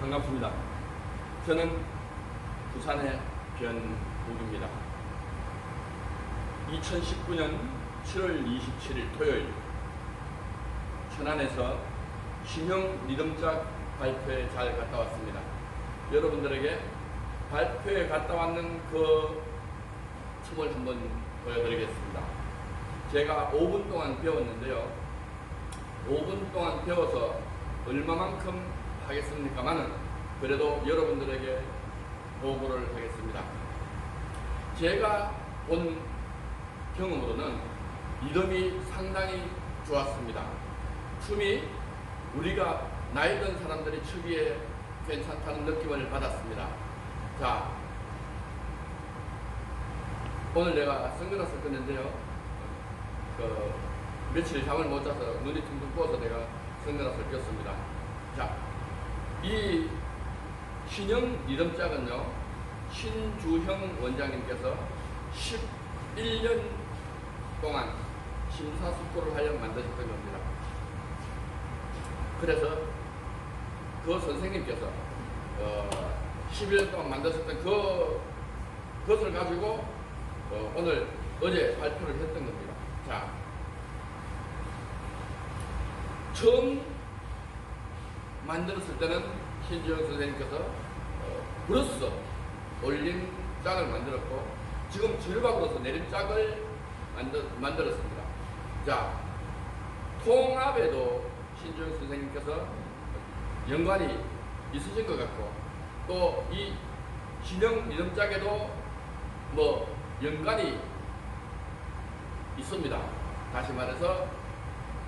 반갑습니다. 저는 부산의 변국입니다. 2019년 7월 27일 토요일 천안에서 신형 리듬작 발표에 잘 갔다 왔습니다. 여러분들에게 발표에 갔다 왔는 그 춤을 한번 보여드리겠습니다. 제가 5분 동안 배웠는데요. 5분 동안 배워서 얼마만큼 하겠습니까만은 그래도 여러분들에게 보고를 하겠습니다. 제가 본 경험으로는 리듬이 상당히 좋았습니다. 춤이 우리가 나이 든 사람들이 추기에 괜찮다는 느낌을 받았습니다. 자, 오늘 내가 선글라스 꼈는데요. 그 며칠 잠을 못 자서 눈이 퉁퉁 부어서 내가 선글라스를 꼈습니다. 자, 이 신형 리듬짝은요, 신주형 원장님께서 11년 동안 심사숙고를 하여 만드셨던 겁니다. 그래서 그 선생님께서 어, 11년 동안 만드셨던 그, 그것을 가지고 어, 오늘 어제 발표를 했던 겁니다. 자, 처음 만들었을 때는 신지영 선생님께서 어, 브러스 올림 짝을 만들었고 지금 줄박으로서 내림짝을 만들, 만들었습니다. 자, 통합에도 신지영 선생님께서 연관이 있으신 것 같고 또 이 신형 리듬짝에도 뭐 연관이 있습니다. 다시 말해서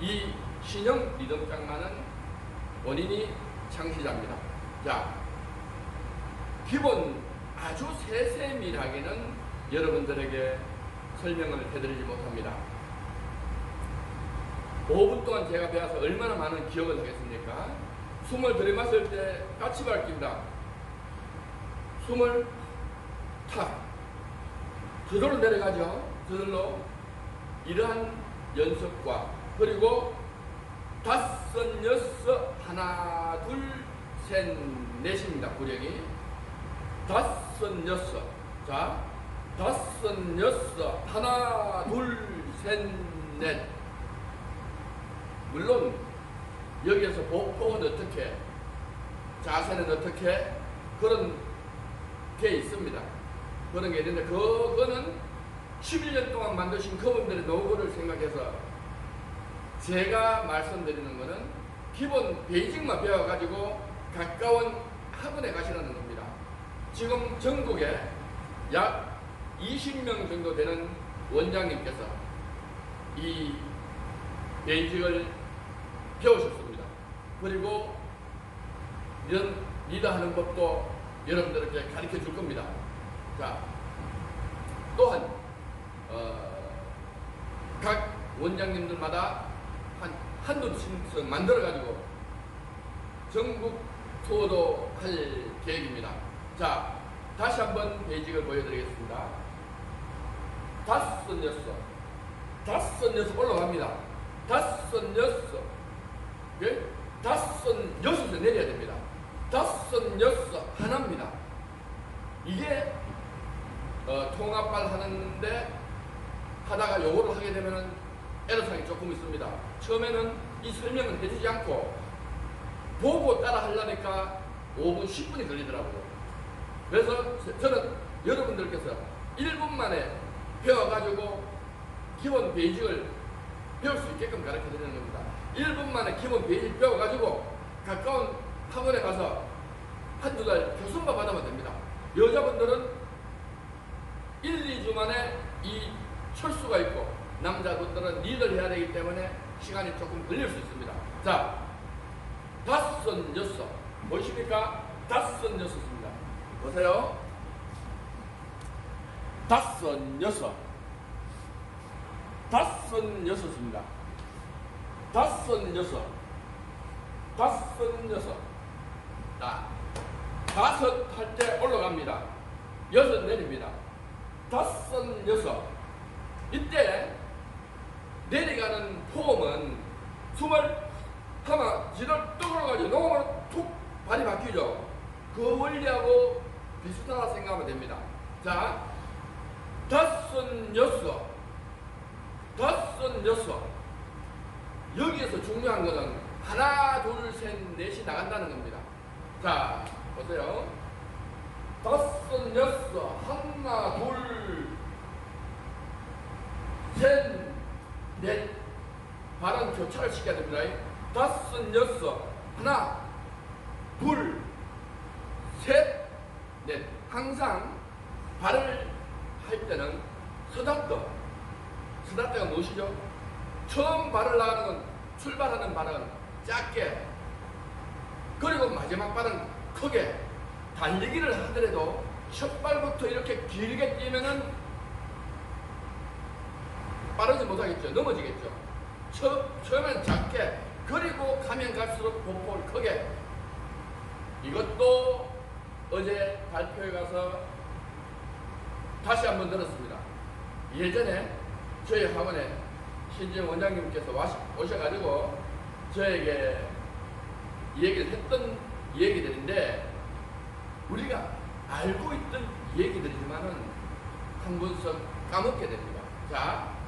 이 신형 리듬장만은 원인이 창시자입니다. 자, 기본 아주 세세밀하게는 여러분들에게 설명을 해드리지 못합니다. 5분 동안 제가 배워서 얼마나 많은 기억을 하겠습니까? 숨을 들이마실 때 같이 밝힙니다. 숨을 탁 저절로 내려가죠. 저절로 이러한 연습과 그리고 다섯 여섯 하나 둘 셋 넷입니다. 구령이 다섯 여섯 자 다섯 여섯 하나 둘 셋 넷 물론 여기에서 보폭은 어떻게 자세는 어떻게 그런 게 있습니다. 그런 게 있는데 그거는 11년 동안 만드신 그분들의 노고를 생각해서 제가 말씀드리는 거는 기본 베이직만 배워가지고 가까운 학원에 가시라는 겁니다. 지금 전국에 약 20명 정도 되는 원장님께서 이 베이직을 배우셨습니다. 그리고 이런 리더하는 법도 여러분들에게 가르쳐 줄 겁니다. 자, 또한 어, 각 원장님들마다 한 한두 층씩 만들어 가지고 전국 투어도 할 계획입니다. 자, 다시 한번 베이직을 보여드리겠습니다. 다섯 여섯, 다섯 여섯 올라갑니다. 다섯 여섯, 예? 다섯 여섯에 내려야 됩니다. 다섯 여섯 하나입니다. 이게 어, 통합발 하는데 하다가 요거를 하게 되면은 애로사항이 조금 있습니다. 처음에는 이 설명을 해주지 않고 보고 따라 하려니까 5분, 10분이 걸리더라고요. 그래서 저는 여러분들께서 1분 만에 배워가지고 기본 베이직을 배울 수 있게끔 가르쳐 드리는 겁니다. 1분 만에 기본 베이직 배워가지고 가까운 학원에 가서 한두 달 교수만 받으면 됩니다. 여자분들은 1, 2주 만에 이 철수가 있고 남자분들은 리더를 해야 되기 때문에 시간이 조금 걸릴 수 있습니다. 자, 다섯, 여섯. 보이십니까? 다섯, 여섯입니다. 보세요. 다섯, 여섯. 다섯, 여섯입니다. 다섯, 여섯. 다섯, 여섯. 자, 다섯 할 때 올라갑니다. 여섯 내립니다. 다섯, 여섯. 이때 내려가는 폼은 숨을 하나 지를 뚝 올라가지고 녹음을 툭 발이 바뀌죠. 그 원리하고 비슷하다 생각하면 됩니다. 자, 다섯, 여섯, 다섯, 여섯. 여기에서 중요한 거는 하나, 둘, 셋, 넷이 나간다는 겁니다. 자, 보세요. 다섯, 여섯, 하나, 둘, 셋, 넷. 발은 교차를 시켜야 됩니다. 다섯, 여섯, 하나, 둘, 셋, 넷. 항상 발을 할 때는 서답더. 서답더가 무엇이죠? 처음 발을 나가는 건 출발하는 발은 작게 그리고 마지막 발은 크게 달리기를 하더라도 첫 발부터 이렇게 길게 뛰면은 빠르지 못하겠죠. 넘어지겠죠. 처, 처음엔 작게 그리고 가면 갈수록 보폭을 크게 이것도 어제 발표회 가서 다시 한번 들었습니다. 예전에 저희 학원에 신진 원장님께서 오셔가지고 저에게 얘기를 했던 얘기들인데 우리가 알고 있던 얘기들이지만은 한 번씩 까먹게 됩니다. 자,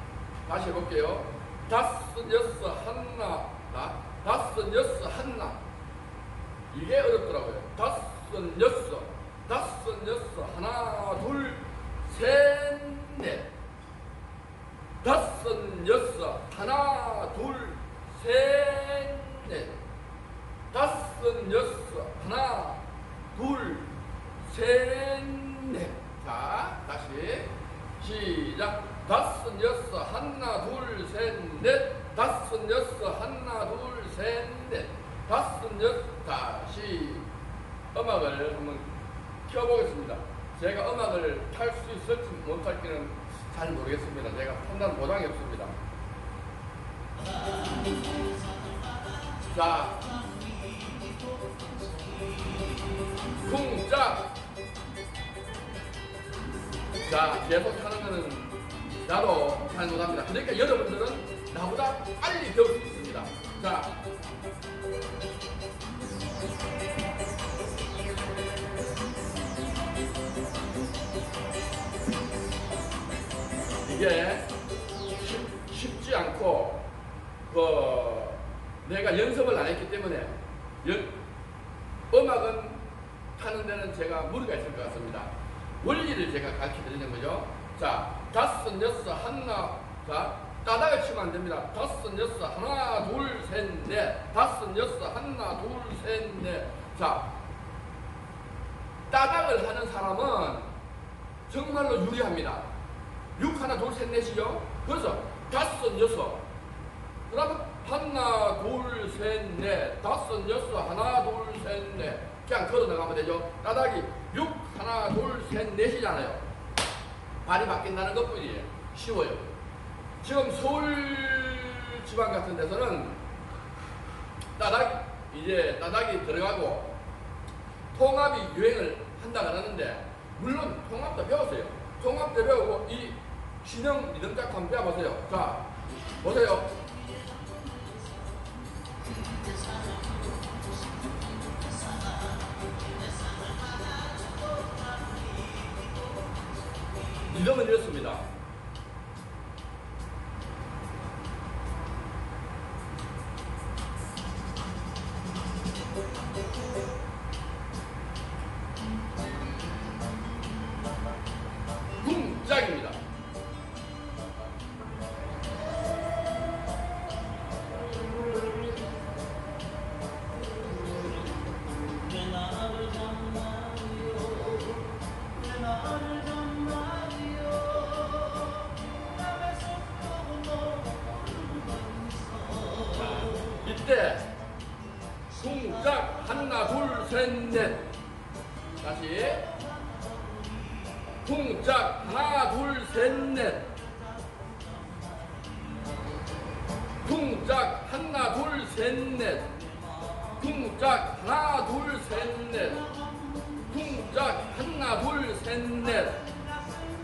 다시 해볼게요. 다섯, 여섯, 하나, 다, 다섯, 여섯, 하나. 이게 어렵더라고요. 다섯, 여섯, 다섯, 여섯, 하나, 둘, 셋, 넷. 다섯, 여섯, 하나, 둘, 셋, 넷. 다섯, 여섯, 하나, 둘, 셋, 넷. 자, 다시. 시작. 다섯, 여섯, 하나, 둘, 셋, 넷. 다섯, 여섯, 하나, 둘, 셋, 넷. 다섯, 여섯, 다시. 음악을 한번 켜보겠습니다. 제가 음악을 탈 수 있을지 못할지는 잘 모르겠습니다. 제가 판단 보장이 없습니다. 자, 쿵짝. 자, 계속 하는 거는 나도 잘 못합니다. 그러니까 여러분들은 나보다 빨리 배울 수 있습니다. 자, 이게 그 내가 연습을 안 했기 때문에 연, 음악은 타는 데는 제가 무리가 있을 것 같습니다. 원리를 제가 가르쳐 드리는 거죠. 자, 다섯, 여섯, 하나, 자, 따닥을 치면 안 됩니다. 다섯, 여섯, 하나, 둘, 셋, 넷. 다섯, 여섯, 하나, 둘, 셋, 넷. 자, 따닥을 하는 사람은 정말로 유리합니다. 6 하나 둘 셋 넷이죠. 그래서 다섯 여섯 그러면 하나 둘 셋 넷 다섯 여섯 하나 둘 셋 넷 그냥 걸어 나가면 되죠. 따닥이 6 하나 둘 셋 넷이잖아요. 발이 바뀐다는 것뿐이에요. 쉬워요. 지금 서울 지방 같은 데서는 따닥 이제 따닥이 들어가고 통합이 유행을 한다 그러는데 물론 통합도 배웠어요. 통합도 배우고 이 신형 리듬작 한번 배워보세요. 자, 보세요. 你这么就死 둘셋넷 다시. 쿵짝 하나 둘 셋 넷. 쿵짝 하나 둘 셋 넷. 쿵짝 하나 둘 셋 넷. 쿵짝 하나 둘 셋 넷.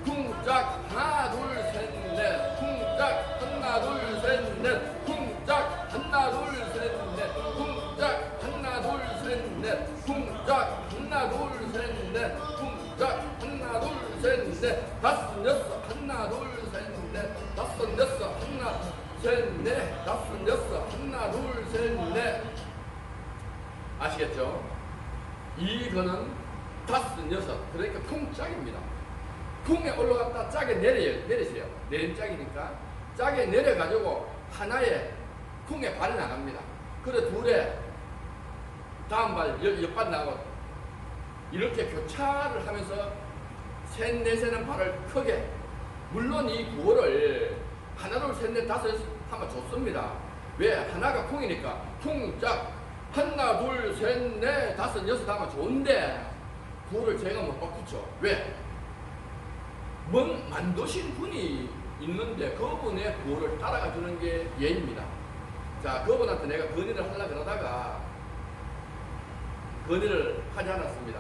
쿵짝 하나 둘 셋 넷. 쿵짝 하나 둘 셋 넷. 쿵짝 하나 둘셋 넷 쿵짝 하나 둘셋넷 쿵짝 하나 둘셋넷. 쿵짝 하나 둘셋넷. 다섯 여섯. 하나 둘셋넷. 다섯 여섯. 하나 셋넷. 다섯 여섯. 하나 둘셋넷. 아시겠죠? 이거는 다섯 여섯. 그러니까 쿵짝입니다. 쿵에 올라갔다. 짝에 내려 내리세요. 내림짝이니까 짝에 내려가지고 하나에 쿵에 발이 나갑니다. 그래 둘에 다음 발 옆, 옆발 나고 이렇게 교차를 하면서 셋, 넷에는 발을 크게 물론 이 구호를 하나, 둘, 셋, 넷, 다섯 하면 좋습니다. 왜? 하나가 쿵이니까 쿵짝 하나, 둘, 셋, 넷, 다섯, 여섯 하면 좋은데 구호를 제가 못 바꾸죠. 왜? 뭔 만드신 분이 있는데 그분의 구호를 따라가 주는 게 예입니다. 자, 그분한테 내가 건의를 하려고 그러다가 건의를 하지 않았습니다.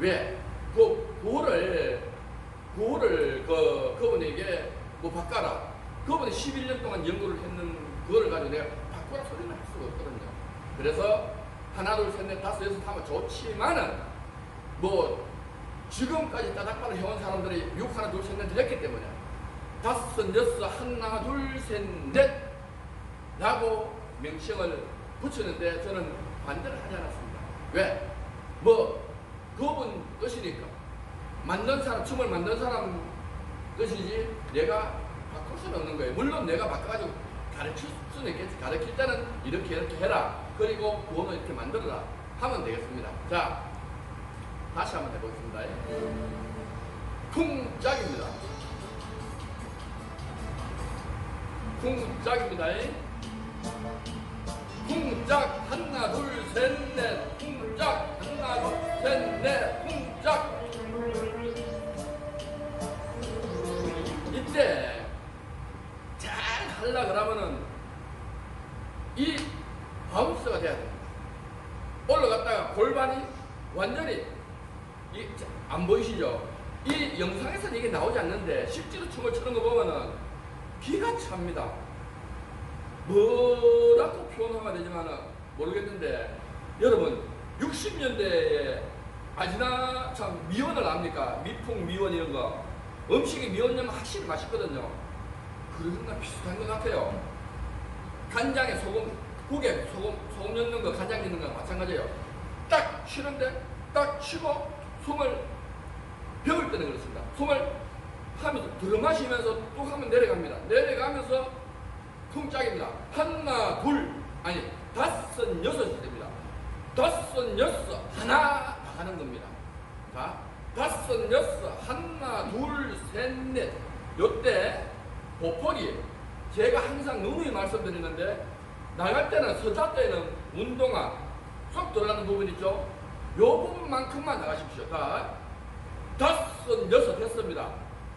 왜? 그 구호를 구호를 그 그분에게 뭐 바꿔라. 그분이 11년 동안 연구를 했는 그거를 가지고 내가 바꾸라 소리는 할 수가 없거든요. 그래서 하나 둘셋넷 다섯 여섯 하면 좋지만은 뭐 지금까지 따닥바를 해온 사람들이 6 하나 둘셋넷 했기 때문에 다섯 여섯 하나 둘셋넷 라고 명칭을 붙이는데 저는 반대를 하지 않았습니다. 왜? 뭐 그분 뜻이니까 만든 사람 춤을 만든 사람 뜻이지 내가 바꿀 수는 없는 거예요. 물론 내가 바꿔가지고 가르칠 수는 있겠지. 가르칠 때는 이렇게 이렇게 해라. 그리고 구호는 이렇게 만들어라. 하면 되겠습니다. 자, 다시 한번 해보겠습니다. 쿵짝입니다. 쿵짝입니다. 쿵짝 하나 둘 셋 넷 쿵짝 하나 둘셋넷 쿵짝 이때 잘 하려 그러면은 이 바운스가 돼야 됩니다. 올라갔다가 골반이 완전히 이, 안 보이시죠? 이 영상에서는 이게 나오지 않는데 실제로 춤을 추는 거 보면은 기가 찹니다. 뭐라고 표현하면 되지만 모르겠는데 여러분 60년대에 아시나 참 미원을 압니까? 미풍 미원 이런 거 음식이 미원이면 확실히 맛있거든요. 그런 거 비슷한 것 같아요. 간장에 소금, 국에 소금, 소금 넣는 거, 간장 넣는 거 마찬가지예요. 딱 치는데 딱 치고 숨을 배울 때는 그렇습니다. 숨을 하면서 들어 마시면서 또 하면 내려갑니다. 내려가면서 쿵짝입니다. 하나, 둘, 아니 다섯, 여섯이 됩니다. 다섯, 여섯, 하나 나가는 겁니다. 자, 다섯, 여섯, 하나, 둘, 셋, 넷. 요때 보폭이 제가 항상 누누이 말씀드리는데 나갈 때는 서자 때는 운동화 쏙 들어가는 부분 있죠. 요 부분만큼만 나가십시오. 자, 다섯, 여섯 했습니다.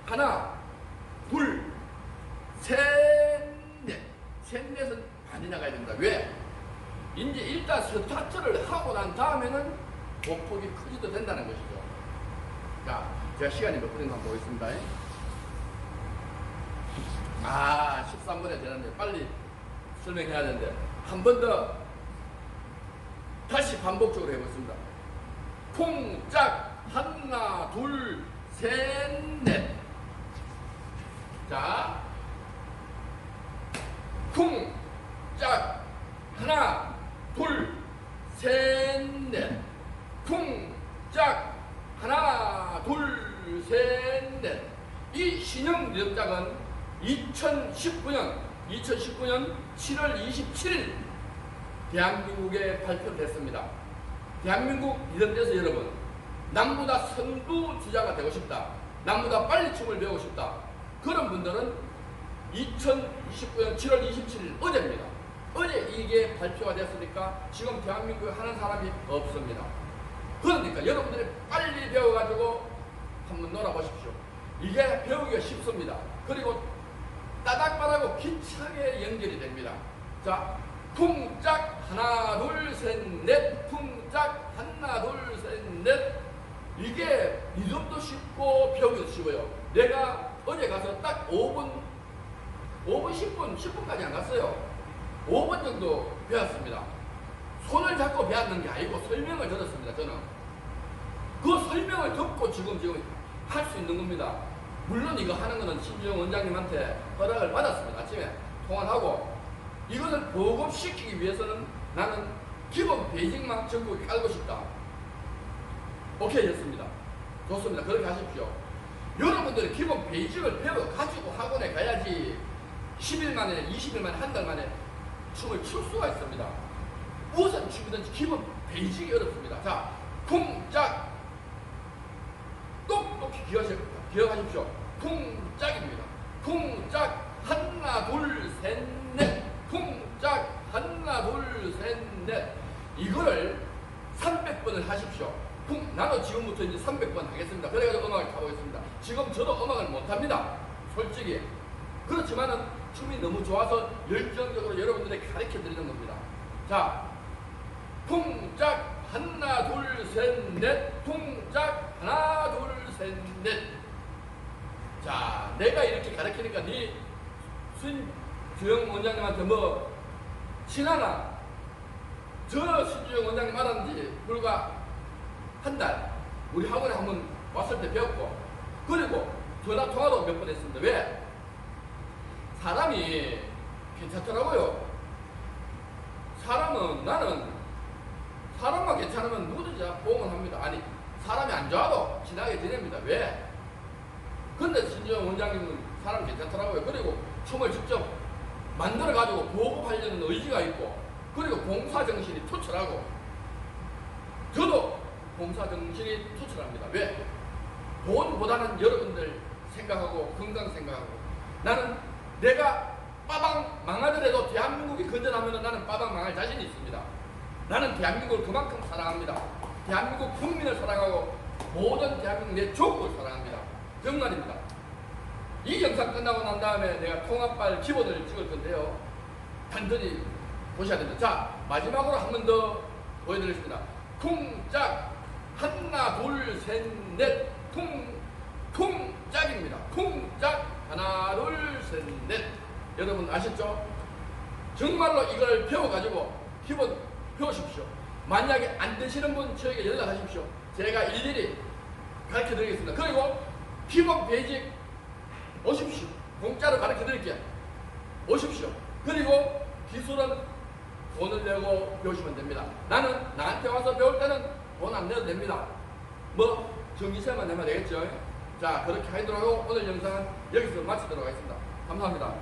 하나, 둘, 셋, 넷. 셋, 넷은 많이 나가야 됩니다. 왜? 이제 일단 스타트를 하고 난 다음에는 보폭이 크지도 된다는 것이죠. 자, 제가 시간이 몇 분인가 보겠습니다. 아, 13분에 되는데 빨리 설명해야 되는데 한 번 더 다시 반복적으로 해보겠습니다. 쿵짝 하나 둘 셋 넷 자 쿵짝 하나 둘셋넷 쿵짝 하나 둘셋넷 이 신형 리듬작은 2019년 2019년 7월 27일 대한민국에 발표됐습니다. 대한민국 리듬에서 여러분 남보다 선두주자가 되고 싶다. 남보다 빨리 춤을 배우고 싶다. 그런 분들은 2029년 7월 27일 어제입니다. 어제 이게 발표가 됐으니까 지금 대한민국에 하는 사람이 없습니다. 그러니까 여러분들이 빨리 배워가지고 한번 놀아보십시오. 이게 배우기가 쉽습니다. 그리고 따닥바닥고 기차게 연결이 됩니다. 자, 쿵짝 하나 둘 셋넷 쿵짝 하나 둘 셋 넷 이게 리듬도 쉽고 배우기도 쉬워요. 내가 어제 가서 딱 5분 5분 10분 10분까지 안 갔어요. 5분 정도 배웠습니다. 손을 잡고 배웠는 게 아니고 설명을 들었습니다. 저는 그 설명을 듣고 지금 지금 할 수 있는 겁니다. 물론 이거 하는 거는 신주영 원장님한테 허락을 받았습니다. 아침에 통화하고 이것을 보급시키기 위해서는 나는 기본 베이직만 전국에 깔고 싶다. 오케이 했습니다. 좋습니다. 그렇게 하십시오. 여러분들이 기본 베이직을 배워 가지고 학원에 가야지 10일 만에 20일 만에 한 달 만에 춤을 출 수가 있습니다. 무슨 춤이든지 기본 베이직이 어렵습니다. 자, 쿵짝 똑똑히 기억하시, 기억하십시오. 쿵짝입니다. 쿵짝 하나 둘셋넷 쿵짝 하나 둘셋넷 이거를 300번을 하십시오. 쿵 나도 지금부터 이제 300번 하겠습니다. 그래가지고 음악을 타보겠습니다. 지금 저도 음악을 못합니다. 솔직히 그렇지만은 춤이 너무 좋아서 열정적으로 여러분들에게 가르쳐 드리는 겁니다. 자, 쿵짝 하나 둘셋넷 쿵짝 하나 둘셋넷 자 내가 이렇게 가르치니까 네 신주영 원장님한테 뭐 친하나 저 신주영 원장님 알았는지 불과 한 달 우리 학원에 한 번 왔을 때 배웠고 그리고 전화 통화도 몇 번 했습니다 왜 사람이 괜찮더라고요 사람은 나는 사람만 괜찮으면 누구든지 보험을 합니다. 아니 사람이 안 좋아도 친하게 지냅니다. 왜? 근데 신주영 원장님은 사람 괜찮더라고요. 그리고 춤을 직접 만들어 가지고 보급하려는 의지가 있고 그리고 봉사 정신이 투철하고 저도 봉사 정신이 투철합니다. 왜? 돈보다는 여러분들 생각하고 건강 생각하고 나는 내가 빠방 망하더라도 대한민국이 건전하면 나는 빠방 망할 자신이 있습니다. 나는 대한민국을 그만큼 사랑합니다. 대한민국 국민을 사랑하고 모든 대한민국 내 조국을 사랑합니다. 정말입니다. 이 영상 끝나고 난 다음에 내가 통합발 기본을 찍을 건데요. 단전히 보셔야 됩니다. 자, 마지막으로 한 번 더 보여드리겠습니다. 쿵짝 하나 둘셋넷 쿵 쿵짝입니다. 쿵짝 하나 둘셋넷 여러분 아셨죠? 정말로 이걸 배워가지고 기본 배우십시오. 만약에 안 되시는 분 저에게 연락하십시오. 제가 일일이 가르쳐 드리겠습니다. 그리고 기본 베이직 오십시오. 공짜로 가르쳐 드릴게요. 오십시오. 그리고 기술은 돈을 내고 배우시면 됩니다. 나는 나한테 와서 배울 때는 돈 안 내도 됩니다. 뭐 전기세만 내면 되겠죠. 자 그렇게 하고 오늘 영상은 여기서 마치도록 하겠습니다. 감사합니다.